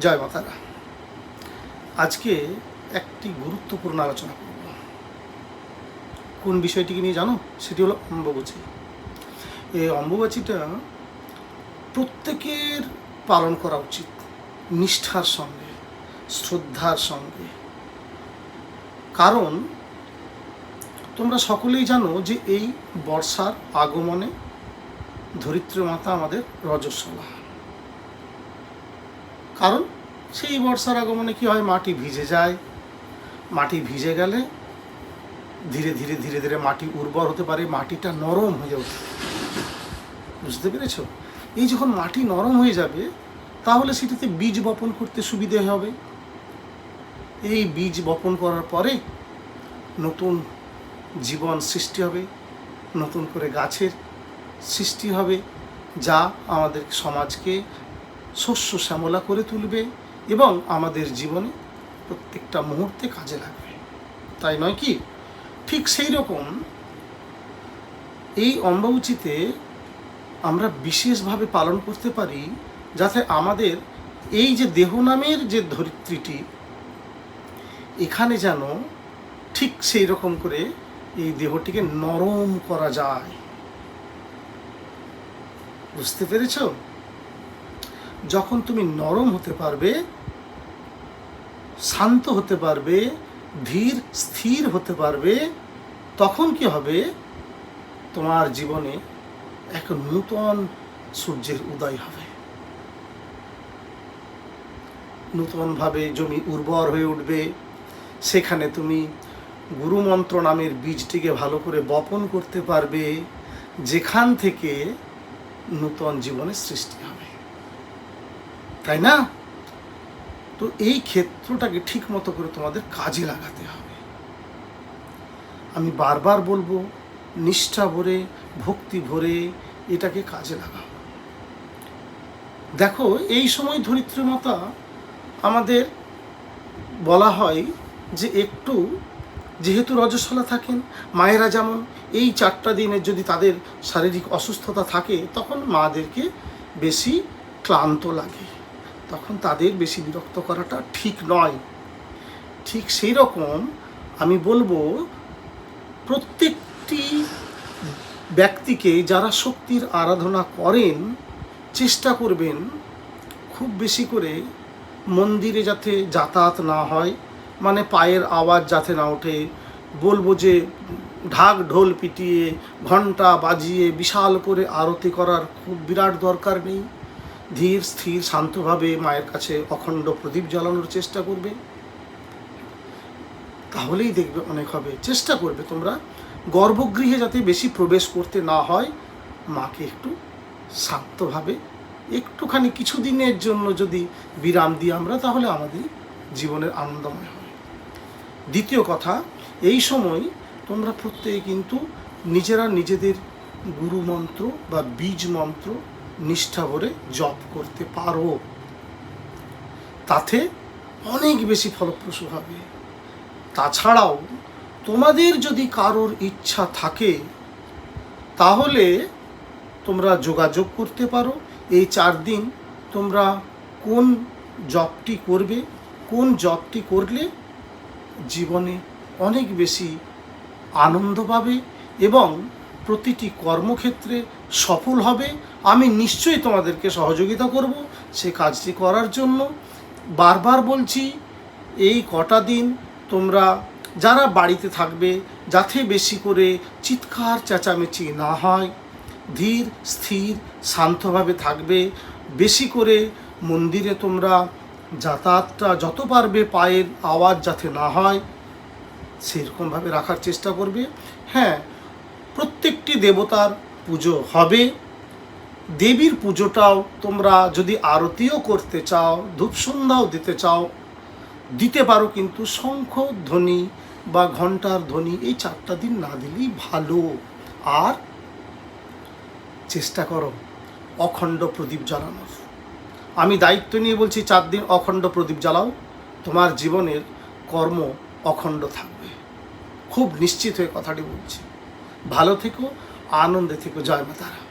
জয় মাতারা। আজকে একটি গুরুত্বপূর্ণ আলোচনা করব। কোন বিষয়টিকে নিয়ে জানো? সেটি হলো অম্বুবাচী। এই অম্বুবাচীটা প্রত্যেকের পালন করা উচিত। নিষ্ঠার সঙ্গে, শ্রদ্ধার সঙ্গে। কারণ তোমরা সকলেই জানো যে এই বর্ষার আগমনে ধরিত্রী মাতা আমাদের রজস্বলা। কারণ সেই বর্ষার আগমনে কি হয়? মাটি ভিজে যায়। মাটি ভিজে গেলে ধীরে ধীরে ধীরে ধীরে মাটি উর্বর হতে পারে, মাটিটা নরম হয়ে ওঠে বুঝতে পেরেছ? এই যখন মাটি নরম হয়ে যাবে, তাহলে সেটাতে বীজ বপন করতে সুবিধে হবে। এই বীজ বপন করার পরে নতুন জীবন সৃষ্টি হবে, নতুন করে গাছের সৃষ্টি হবে, যা আমাদের সমাজকে শস্য শ্যামলা করে তুলবে এবং আমাদের জীবনে প্রত্যেকটা মুহূর্তে কাজে লাগবে। তাই নয় কি? ঠিক সেই রকম এই অম্বাউচিতে আমরা বিশেষভাবে পালন করতে পারি যাতে আমাদের এই যে দেহ নামের যে ধরিত্রীটি, এখানে যেন ঠিক সেই রকম করে এই দেহটিকে নরম করা যায়। বুঝতে পেরেছ? যখন তুমি নরম হতে পারবে, শান্ত হতে পারবে, ধীর, স্থির হতে পারবে, তখন কি হবে? তোমার জীবনে এক নূতন সূর্যের উদয় হবে। নূতনভাবে জমি উর্বর হয়ে উঠবে। সেখানে তুমি গুরুমন্ত্র নামের বীজটিকে ভালো করে বপন করতে পারবে। যেখান থেকে নূতন জীবনের সৃষ্টি হবে। তাই না? তো এই ক্ষেত্রটাকে ঠিক মতো করে তোমাদের কাজে লাগাতে হবে। আমি বারবার বলব, নিষ্ঠা ভরে, ভক্তি ভরে এটাকে কাজে লাগাও। দেখো, এই সময় ধরিত্রী মাতা আমাদের বলা হয় যে একটু যেহেতু রজস্বলা থাকেন, মায়েরা যেমন এই চারটা দিনের যদি তাদের শারীরিক অসুস্থতা থাকে, তখন মাদেরকে বেশি ক্লান্ত লাগে। তখন তাদের বেশি বিরক্ত করাটা ঠিক নয়। ঠিক সেই রকম আমি বলব প্রত্যেকটি ব্যক্তিকে যারা শক্তির আরাধনা করেন, চেষ্টা করবেন খুব বেশি করে মন্দিরে যাতে যাতায়াত না হয় মানে পায়ের আওয়াজ যাতে না ওঠে। বলব যে ঢাক ঢোল পিটিয়ে ঘণ্টা বাজিয়ে, বিশাল করে আরতি করার খুব বিরাট দরকার নেই। ধীর, স্থির, শান্তভাবে মায়ের কাছে অখণ্ড প্রদীপ জ্বালানোর চেষ্টা করবে। তাহলেই দেখবে অনেক হবে। চেষ্টা করবে তোমরা গর্ভগৃহে যাতে বেশি প্রবেশ করতে না হয়, মাকে একটু শান্তভাবে একটুখানি কিছুদিনের জন্য যদি বিরাম দিই আমরা, তাহলে আমাদের জীবনের আনন্দময় হবে। দ্বিতীয় কথা, এই সময় তোমরা প্রত্যেকে কিন্তু নিজেরা নিজেদের গুরু মন্ত্র বা বীজ মন্ত্র নিষ্ঠা ভরে জপ করতে পারো। তাতে অনেক বেশি ফলপ্রসূ হবে। তাছাড়াও তোমাদের যদি কারোর ইচ্ছা থাকে, তাহলে তোমরা যোগাযোগ করতে পারো। এই চার দিন তোমরা কোন জবটি করবে, কোন জবটি করলে জীবনে অনেক বেশি আনন্দ পাবে এবং প্রতিটি কর্মক্ষেত্রে সফল হবে। আমি নিশ্চয়ই তোমাদেরকে সহযোগিতা করব সে কাজটি করার জন্য। বারবার বলছি, এই কটা দিন তোমরা যারা বাড়িতে থাকবে, যাতে বেশি করে চিৎকার, চেঁচামেচি না হয়, ধীর, স্থির, শান্তভাবে থাকবে। বেশি করে মন্দিরে তোমরা যাতায়াতটা যত পারবে পায়ের আওয়াজ যাতে না হয়, সেরকমভাবে রাখার চেষ্টা করবে। হ্যাঁ প্রত্যেকটি দেবতার পুজো হবে। দেবীর পুজোটাও তোমরা যদি আরতিও করতে চাও ধূপ সন্ধ্যাও দিতে চাও, দিতে পারো কিন্তু শঙ্খ ধ্বনি বা ঘণ্টার ধ্বনি এই চারটা দিন না দিলেই ভালো। আর চেষ্টা করো অখণ্ড প্রদীপ জ্বালানোর। আমি দায়িত্ব নিয়ে বলছি চার দিন অখণ্ড প্রদীপ জ্বালাও, তোমার জীবনের কর্ম অখণ্ড থাকবে। খুব নিশ্চিত হয়ে কথাটি বলছি। ভালো থেকো আনন্দে থেকো জয় মাতারা